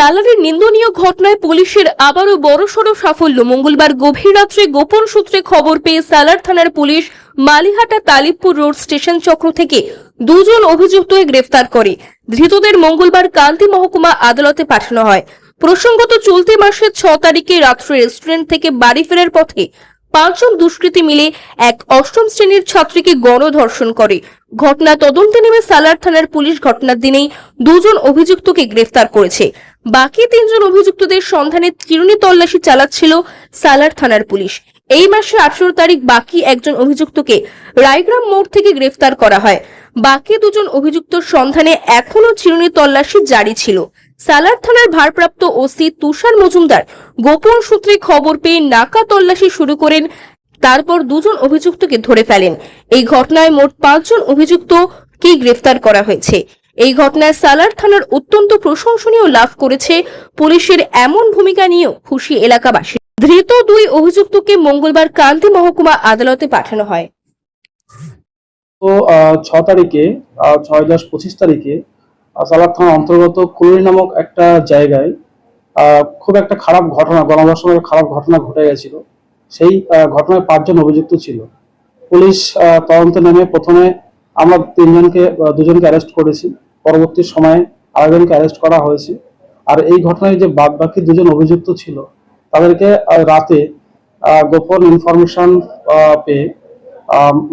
সালারের নিন্দনীয় ঘটনায় পুলিশের আবারও বড়সড় সাফল্য। মঙ্গলবার গভীর রাত্রে গোপন সূত্রে খবর পেয়ে সালার থানার police Malihata Talibpur road station চক্র থেকে দুজন অভিযুক্তকে গ্রেফতার করে। ধৃতদের মঙ্গলবার কান্তি মহকুমা আদালতে পাঠানো হয়। প্রসঙ্গত, চলতি মাসের ছ তারিখে রাত্রে রেস্টুরেন্ট থেকে বাড়ি ফেরার পথে পাঁচজন দুষ্কৃতী মিলে এক অষ্টম শ্রেণির ছাত্রীকে গণধর্ষণ করে। ঘটনা তদন্তে নেমে সালার থানার পুলিশ ঘটনার দিনেই দুজন অভিযুক্তকে গ্রেফতার করেছে। বাকি তিনজন অভিযুক্তদের সন্ধানে চিরুনি তল্লাশি চালাচ্ছিল সালার থানার পুলিশ। এই মাসে আঠেরো তারিখ বাকি একজন অভিযুক্তকে রায়গ্রাম মোড় থেকে গ্রেফতার করা হয়। বাকি দুজন অভিযুক্ত সন্ধানে এখনও চিরুনি তল্লাশি জারি ছিল। সালার থানার ভারপ্রাপ্ত ওসি তুষার মজুমদার গোপন সূত্রে খবর পেয়ে নাকা তল্লাশি শুরু করেন, তারপর দুজন অভিযুক্তকে ধরে ফেলেন। এই ঘটনায় মোট পাঁচজন অভিযুক্ত অভিযুক্তকে গ্রেফতার করা হয়েছে। এই ঘটনায় সালার থানার অত্যন্ত প্রশংসনীয় লাভ করেছে পুলিশের এমন ভূমিকা নিয়েও খুশি এলাকাবাসী। ধৃত দুই অভিযুক্তকে মঙ্গলবার কান্তি মহকুমা আদালতে পাঠানো হয়। তো ছ তারিখে ছয় দশ পঁচিশ তারিখে সালাদ থানার অন্তর্গত কুলুরি নামক একটা জায়গায় খুব একটা খারাপ ঘটনা, গণধর্ষণের খারাপ ঘটনা ঘটে গেছিল। সেই ঘটনায় পাঁচজন অভিযুক্ত ছিল। পুলিশ তদন্তে নেমে প্রথমে আমরা তিনজনকে দুজনকে অ্যারেস্ট করেছি। পরবর্তী সময়ে আরেকজনকে অ্যারেস্ট করা হয়েছে। আর এই ঘটনায় যে বাদ বাকি দুজন অভিযুক্ত ছিল, তাদেরকে রাতে গোপন ইনফরমেশন পেয়ে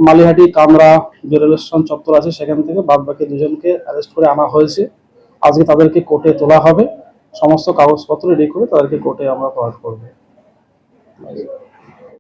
মালিহাটি কামরা যে রেল স্টেশন চত্বর আছে, সেখান থেকে বাদ বাকি দুজনকে অ্যারেস্ট করে আনা হয়েছে। আজকে তাদেরকে কোর্টে তোলা হবে। সমস্ত কাগজপত্র রেডি করে তাদেরকে কোর্টে আমরা প্রভাব করব।